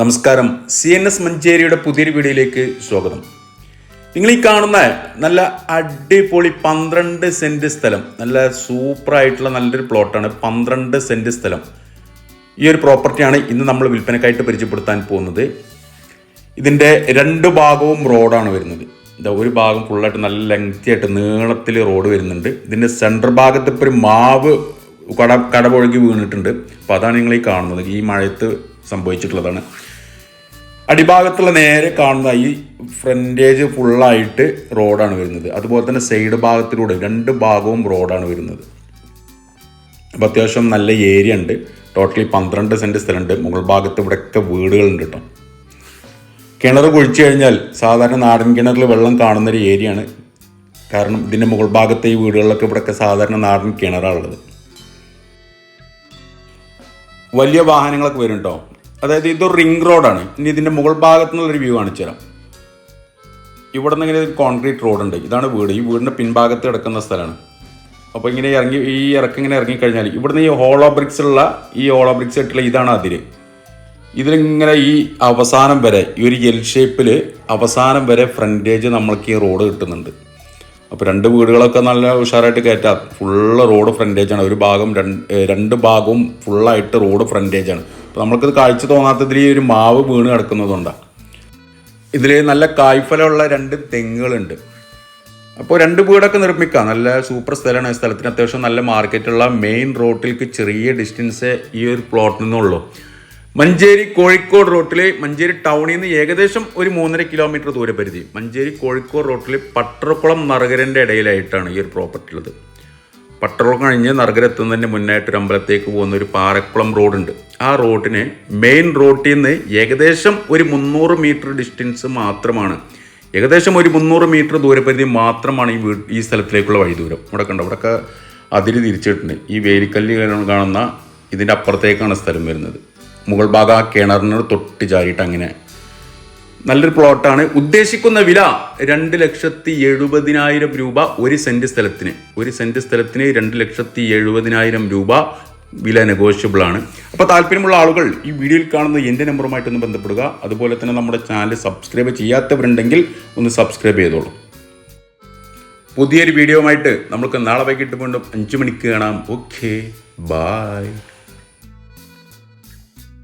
നമസ്കാരം. C N S മഞ്ചേരിയുടെ പുതിയൊരു വീഡിയോയിലേക്ക് സ്വാഗതം. നിങ്ങൾ ഈ കാണുന്ന നല്ല അടിപൊളി പന്ത്രണ്ട് സെന്റ് സ്ഥലം നല്ല സൂപ്പർ ആയിട്ടുള്ള നല്ലൊരു പ്ലോട്ടാണ് പന്ത്രണ്ട് സെന്റ് സ്ഥലം. ഈ ഒരു പ്രോപ്പർട്ടിയാണ് ഇന്ന് നമ്മൾ വിൽപ്പനക്കായിട്ട് പരിചയപ്പെടുത്താൻ പോകുന്നത്. ഇതിന്റെ രണ്ട് ഭാഗവും റോഡാണ് വരുന്നത്. ഇതാ ഒരു ഭാഗം ഫുള്ളായിട്ട് നല്ല ലെങ്തി ആയിട്ട് നീളത്തിൽ റോഡ് വരുന്നുണ്ട്. ഇതിന്റെ സെന്റർ ഭാഗത്ത് ഇപ്പോൾ ഒരു മാവ് കട കടപുഴകി വീണിട്ടുണ്ട്. അപ്പോൾ അതാണ് നിങ്ങൾ ഈ കാണുന്നത്. ഈ മഴയത്ത് സംഭവിച്ചിട്ടുള്ളതാണ്. അടിഭാഗത്തുള്ള നേരെ കാണുന്ന ഈ ഫ്രണ്ടേജ് ഫുള്ളായിട്ട് റോഡാണ് വരുന്നത്. അതുപോലെ തന്നെ സൈഡ് ഭാഗത്തിലൂടെ രണ്ട് ഭാഗവും റോഡാണ് വരുന്നത്. അപ്പോൾ അത്യാവശ്യം നല്ല ഏരിയ ഉണ്ട്. ടോട്ടലി പന്ത്രണ്ട് സെന്റ് സ്ഥലമുണ്ട്. മുകൾ ഭാഗത്ത് ഇവിടെയൊക്കെ വീടുകളുണ്ട് കേട്ടോ. കിണർ കുഴിച്ചു കഴിഞ്ഞാൽ സാധാരണ നാടൻ കിണറിൽ വെള്ളം കാണുന്നൊരു ഏരിയയാണ് കാരണം ഇതിന്റെ മുകൾ ഭാഗത്തെ ഈ വീടുകളിലൊക്കെ ഇവിടെയൊക്കെ സാധാരണ നാടൻ കിണറാണുള്ളത് വലിയ വാഹനങ്ങളൊക്കെ വരും കേട്ടോ അതായത് ഇതൊരു റിംഗ് റോഡാണ് ഇനി ഇതിന്റെ മുകൾ ഭാഗത്തു നിന്നുള്ളൊരു വ്യൂ കാണിച്ചു തരാം. ഇവിടെ നിന്ന് ഇങ്ങനെ കോൺക്രീറ്റ് ഉണ്ട്. ഇതാണ് വീട്. ഈ വീടിന്റെ പിൻഭാഗത്ത് കിടക്കുന്ന സ്ഥലമാണ്. അപ്പോൾ ഇങ്ങനെ ഇറങ്ങി ഈ ഇറക്കം ഇങ്ങനെ ഇറങ്ങിക്കഴിഞ്ഞാൽ ഇവിടുന്ന് ഈ ഹോളോ ബ്രിക്സ് ഉള്ള ഈ ഹോളോ ബ്രിക്സ് ആയിട്ടുള്ള ഇതാണ് അതിര്. ഇതിലിങ്ങനെ ഈ അവസാനം വരെ ഈ ഒരു എൽ ഷേപ്പിൽ അവസാനം വരെ ഫ്രണ്ടേജ് നമ്മൾക്ക് ഈ റോഡ് കിട്ടുന്നുണ്ട്. അപ്പോൾ രണ്ട് വീടുകളൊക്കെ നല്ല ഉഷാറായിട്ട് കയറ്റാം. ഫുള്ള് റോഡ് ഫ്രണ്ടേജാണ് ഒരു ഭാഗം രണ്ട് ഭാഗവും ഫുള്ളായിട്ട് റോഡ് ഫ്രണ്ടേജാണ് നമ്മൾക്കിത് കാഴ്ച തോന്നാത്തതിൽ ഒരു മാവ് വീണ് കിടക്കുന്നതുകൊണ്ടാണ് ഇതിൽ നല്ല കായ്ഫലമുള്ള രണ്ട് തെങ്ങുകളുണ്ട്. അപ്പോൾ രണ്ട് വീടൊക്കെ നിർമ്മിക്കാം. നല്ല സൂപ്പർ സ്ഥലമാണ്. സ്ഥലത്തിന് അത്യാവശ്യം നല്ല മാർക്കറ്റുള്ള മെയിൻ റോട്ടിലേക്ക് ചെറിയ ഡിസ്റ്റൻസ് ഈ ഒരു പ്ലോട്ടിൽ നിന്നുള്ളൂ. മഞ്ചേരി കോഴിക്കോട് റോട്ടിൽ മഞ്ചേരി ടൗണിൽ നിന്ന് ഏകദേശം ഒരു മൂന്നര കിലോമീറ്റർ ദൂരപരിധി. മഞ്ചേരി കോഴിക്കോട് റോട്ടിൽ പട്ടറക്കുളം നറുകരന്റെ ഇടയിലായിട്ടാണ് ഈ ഒരു പ്രോപ്പർട്ടി ഉള്ളത്. പട്ടറക്കുളം കഴിഞ്ഞ് നറകര എത്തുന്നതിന് മുന്നായിട്ട് ഒരു അമ്പലത്തേക്ക് പോകുന്ന ഒരു പാറക്കുളം റോഡുണ്ട്. ആ റോഡിന് മെയിൻ റോഡിൽ നിന്ന് ഏകദേശം ഒരു മുന്നൂറ് മീറ്റർ ഡിസ്റ്റൻസ് മാത്രമാണ്. ഏകദേശം ഒരു മുന്നൂറ് മീറ്റർ ദൂരപരിധി മാത്രമാണ് ഈ വീട് ഈ സ്ഥലത്തിലേക്കുള്ള വഴി ദൂരം ഇവിടെ കണ്ടോ ഇവിടെയൊക്കെ അതിര് തിരിച്ചിട്ടുണ്ട്. ഈ വേലിക്കല്ല് കാണുന്ന ഇതിന്റെ അപ്പുറത്തേക്കാണ് സ്ഥലം വരുന്നത്. മുകൾ ഭാഗം ആ കിണറിനോട് തൊട്ട് ചാരിയിട്ട് അങ്ങനെ നല്ലൊരു പ്ലോട്ടാണ് ഉദ്ദേശിക്കുന്ന വില രണ്ട് ലക്ഷത്തി എഴുപതിനായിരം രൂപ ഒരു സെന്റ് സ്ഥലത്തിന്. ഒരു സെന്റ് സ്ഥലത്തിന് രണ്ട് ലക്ഷത്തി എഴുപതിനായിരം രൂപ വില നെഗോഷ്യബിൾ ആണ്. അപ്പോൾ താല്പര്യമുള്ള ആളുകൾ ഈ വീഡിയോയിൽ കാണുന്ന എന്റെ നമ്പറുമായിട്ടൊന്ന് ബന്ധപ്പെടുക. അതുപോലെ തന്നെ നമ്മുടെ ചാനൽ സബ്സ്ക്രൈബ് ചെയ്യാത്തവരുണ്ടെങ്കിൽ ഒന്ന് സബ്സ്ക്രൈബ് ചെയ്തോളൂ. പുതിയൊരു വീഡിയോ ആയിട്ട് നമുക്ക് നാളെ വൈകിട്ട് വീണ്ടും അഞ്ച് മണിക്ക് കാണാം. Okay bye